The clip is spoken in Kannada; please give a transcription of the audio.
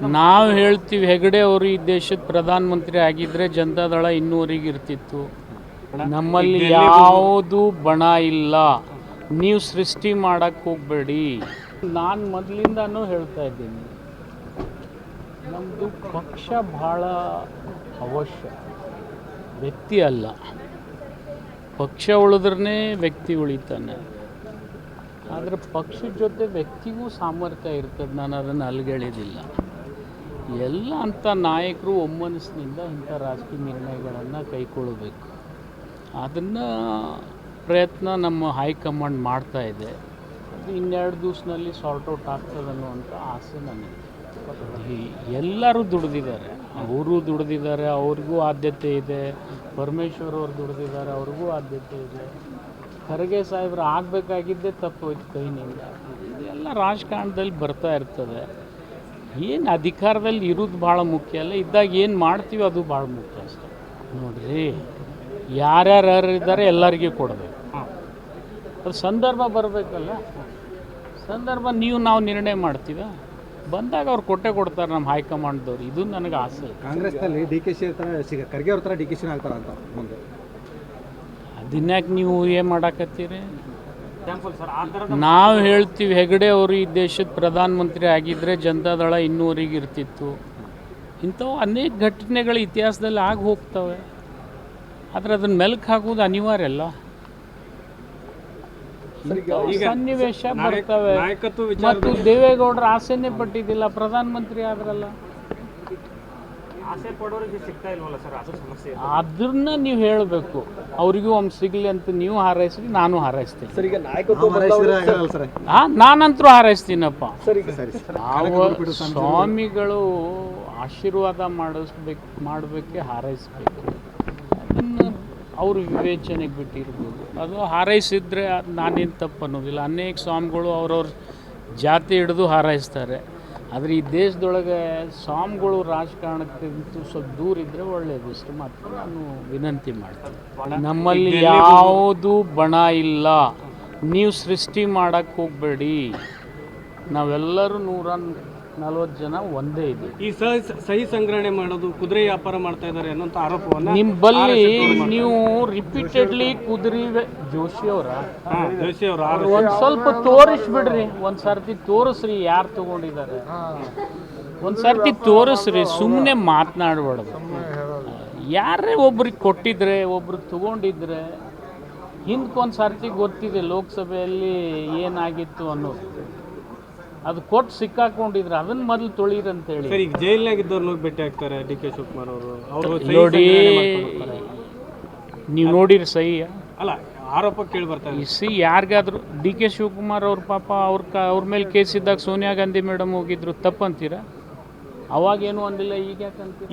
ನಾವು ಹೇಳ್ತೀವಿ ಹೆಗಡೆ ಅವರು ಈ ದೇಶದ ಪ್ರಧಾನಮಂತ್ರಿ ಆಗಿದ್ರೆ ಜನತಾದಳ ಇನ್ನೂವರೆಗೆ ಇರ್ತಿತ್ತು. ನಮ್ಮಲ್ಲಿ ಯಾವುದು ಬಣ ಇಲ್ಲ. ನೀವು ಸೃಷ್ಟಿ ಮಾಡಕ್ಕೆ ಹೋಗಬೇಡಿ. ನಾನು ಮೊದಲಿಂದನೂ ಹೇಳ್ತಾ ಇದ್ದೀನಿ. ನಮ್ಮದು ಪಕ್ಷ ಭಾಳ ಅವಶ್ಯ. ವ್ಯಕ್ತಿ ಅಲ್ಲ. ಪಕ್ಷ ಉಳಿದ್ರೇ ವ್ಯಕ್ತಿ ಉಳಿತಾನೆ. ಆದರೆ ಪಕ್ಷದ ಜೊತೆ ವ್ಯಕ್ತಿಗೂ ಸಾಮರ್ಥ್ಯ ಇರ್ತದೆ. ನಾನು ಅದನ್ನು ಅಲ್ಗೆಳಿದಿಲ್ಲ. ಎಲ್ಲ ಅಂಥ ನಾಯಕರು ಒಮ್ಮನಸ್ಸಿನಿಂದ ಇಂಥ ರಾಜಕೀಯ ನಿರ್ಣಯಗಳನ್ನು ಕೈಕೊಳ್ಳಬೇಕು ಅದನ್ನು ಪ್ರಯತ್ನ ನಮ್ಮ ಹೈಕಮಾಂಡ್ ಮಾಡ್ತಾ ಇದೆ. ಅದು ಇನ್ನೆರಡು ದಿವಸದಲ್ಲಿ ಸಾರ್ಟ್ ಔಟ್ ಆಗ್ತದೆ ಅನ್ನುವಂಥ ಆಸೆ ನನಗೆ. ಎಲ್ಲರೂ ದುಡ್ದಿದ್ದಾರೆ. ಅವರು ದುಡ್ದಿದ್ದಾರೆ, ಅವ್ರಿಗೂ ಆದ್ಯತೆ ಇದೆ. ಪರಮೇಶ್ವರ್ ಅವರು ದುಡ್ದಿದ್ದಾರೆ, ಅವ್ರಿಗೂ ಆದ್ಯತೆ ಇದೆ. ಖರ್ಗೆ ಸಾಹೇಬ್ರು ಆಗಬೇಕಾಗಿದ್ದೇ ತಪ್ಪೋಯ್ತು ಕೈನಿಂದ. ಇದೆಲ್ಲ ರಾಜಕಾರಣದಲ್ಲಿ ಬರ್ತಾ ಇರ್ತದೆ. ಏನು ಅಧಿಕಾರದಲ್ಲಿ ಇರೋದು ಭಾಳ ಮುಖ್ಯ ಅಲ್ಲ? ಇದ್ದಾಗ ಏನು ಮಾಡ್ತೀವಿ ಅದು ಭಾಳ ಮುಖ್ಯ ಅಷ್ಟೆ. ನೋಡ್ರಿ, ಯಾರ್ಯಾರು ಇದ್ದಾರೆ ಎಲ್ಲರಿಗೂ ಕೊಡಬೇಕು. ಅದು ಸಂದರ್ಭ ಬರಬೇಕಲ್ಲ? ಸಂದರ್ಭ ನೀವು ನಾವು ನಿರ್ಣಯ ಮಾಡ್ತೀವ ಬಂದಾಗ ಅವ್ರು ಕೊಟ್ಟೆ ಕೊಡ್ತಾರೆ ನಮ್ಮ ಹೈಕಮಾಂಡ್ದವ್ರು. ಇದು ನನಗೆ ಆಸೆ. ಕಾಂಗ್ರೆಸ್ನಲ್ಲಿ ಡಿ ಕೆ ಶಿ ಸಿಗ ಖರ್ಗೆ ಅವ್ರ ಥರ ಡಿ ಕೆ ಶಿನ ಆಗ್ತಾರಂತ ಮುಂದೆ. ಅದನ್ಯಾಕೆ ನೀವು ಏನು ಮಾಡಾಕತ್ತೀರಿ? ನಾವು ಹೇಳ್ತೀವಿ ಹೆಗಡೆ ಅವರು ಈ ದೇಶದ ಪ್ರಧಾನಮಂತ್ರಿ ಆಗಿದ್ದರೆ ಜನತಾದಳ ಇನ್ನೂವರೆಗೆ ಇರ್ತಿತ್ತು. ಇಂಥವು ಅನೇಕ ಘಟನೆಗಳು ಇತಿಹಾಸದಲ್ಲಿ ಆಗಿ ಹೋಗ್ತವೆ. ಆದರೆ ಅದನ್ನ ಮೆಲ್ಕ್ ಹಾಕುವುದು ಅನಿವಾರ್ಯ ಅಲ್ಲ? ಸನ್ನಿವೇಶ ಬರ್ತವೆ. ಮತ್ತು ದೇವೇಗೌಡರು ಆಸೆನೇ ಪಟ್ಟಿದ್ದಿಲ್ಲ ಪ್ರಧಾನಮಂತ್ರಿ ಆದ್ರಲ್ಲ ಆಸೆ ಪಡೋರಿಗೆ ಸಿಗ್ತಾ ಇಲ್ವಲ್ಲ ಸರ್ ಅದು ಸಮಸ್ಯೆ ಅದನ್ನ ನೀವು ಹೇಳಬೇಕು. ಅವರಿಗೂ ಒಮ್ಮೆ ಸಿಗಲಿ ಅಂತ ನೀವು ಹಾರೈಸ್ರಿ ನಾನು ಹಾರೈಸ್ತೀನಿ. ಸರ್ ಈಗ ನಾಯಕತ್ವ ಹಾ ನಾನಂತರೂ ಹಾರೈಸ್ತೀನಪ್ಪ. ಸರಿ ಸರಿ ನಾವು ಸ್ವಾಮಿಗಳು ಆಶೀರ್ವಾದ ಮಾಡಿಸ್ಬೇಕು ಮಾಡಬೇಕೆ ಹಾರೈಸ್ಬೇಕು. ಅದನ್ನು ಅವರು ವಿವೇಚನೆಗೆ ಬಿಟ್ಟಿರ್ಬೋದು. ಅದು ಹಾರೈಸಿದ್ರೆ ನಾನೇನು ತಪ್ಪು ಅನ್ನೋದಿಲ್ಲ ಅನೇಕ ಸ್ವಾಮಿಗಳು ಅವ್ರವ್ರ ಜಾತಿ ಹಿಡಿದು ಹಾರೈಸ್ತಾರೆ. ಆದರೆ ಈ ದೇಶದೊಳಗೆ ಸ್ವಾಮಿಗಳು ರಾಜಕಾರಣಕ್ಕಿಂತ ಸ್ವಲ್ಪ ದೂರ ಇದ್ದರೆ ಒಳ್ಳೆಯದು ಇಷ್ಟು ಮಾತ್ರ ನಾನು ವಿನಂತಿ ಮಾಡ್ತೀನಿ. ನಮ್ಮಲ್ಲಿ ಯಾವುದು ಬಣ ಇಲ್ಲ. ನೀವು ಸೃಷ್ಟಿ ಮಾಡೋಕ್ಕೆ ಹೋಗಬೇಡಿ. ನಾವೆಲ್ಲರೂ ನೂರ ನಲ್ವತ್ತು ಜನ ಒಂದೇ ಇದೆ. ಈ ಸಹಿ ಸಹಿ ಸಂಗ್ರಹಣೆ ಮಾಡೋದು ಕುದುರೆ ವ್ಯಾಪಾರ ಮಾಡ್ತಾ ಇದ್ದಾರೆ ಅನ್ನೋಂಥ ಆರೋಪವನ್ನು ನಿಮ್ಮಲ್ಲಿ ನೀವು ರಿಪೀಟೆಡ್ಲಿ ಕುದುರೆ ಜೋಶಿ ಅವರ? ಹಾ, ಜೋಶಿ ಅವರ ಒಂದು ಸ್ವಲ್ಪ ತೋರಿಸ್ಬಿಡ್ರಿ ಒಂದು ಸರ್ತಿ ತೋರಿಸ್ರಿ ಯಾರು ತಗೊಂಡಿದ್ದಾರೆ. ಒಂದು ಸರ್ತಿ ತೋರಿಸ್ರಿ ಸುಮ್ಮನೆ ಮಾತನಾಡಬಾರ್ದು. ಯಾರೇ ಒಬ್ರಿಗೆ ಕೊಟ್ಟಿದ್ರೆ ಒಬ್ರು ತಗೊಂಡಿದ್ರೆ ಹಿಂದ್ಕೊಂದು ಸರ್ತಿ ಗೊತ್ತಿದೆ ಲೋಕಸಭೆಯಲ್ಲಿ ಏನಾಗಿತ್ತು ಅನ್ನೋದು. ಅದು ಕೊಟ್ಟು ಸಿಕ್ಕಾಕೊಂಡಿದ್ರೆ ಅದನ್ನ ಮೊದಲು ತೊಳೀರಂತೇಳಿ. ಸರ್ ಈಗ ಜೈಲ್ನಾಗ ಇದ್ದವ್ರನ್ನ ಹೋಗಿ ಭೇಟಿ ಆಗ್ತಾರೆ ಡಿ ಕೆ ಶಿವಕುಮಾರ್ ಅವರು. ಅವರು ಸಹಿ ನೋಡಿ ಸಂಗ್ರಹಣೆ ಮಾಡ್ಕೊಂಡು ಬರ್ತಾರೆ. ನೀವು ನೋಡಿರಿ ಸಹಿ. ಅಲ್ಲ ಆರೋಪ ಕೇಳಿ ಬರ್ತಾರೆ ಇದೆ ಸಿ ಯಾರಿಗಾದ್ರೂ ಡಿ ಕೆ ಶಿವಕುಮಾರ್ ಅವ್ರ ಪಾಪ ಅವ್ರ ಕ ಅವ್ರ ಮೇಲೆ ಕೇಸ್ ಇದ್ದಾಗ ಸೋನಿಯಾ ಗಾಂಧಿ ಮೇಡಮ್ ಹೋಗಿದ್ರು ತಪ್ಪಂತೀರಾ? ಅವಾಗೇನು ಅಂದಿಲ್ಲ ಈಗ ಯಾಕಂತೀರ?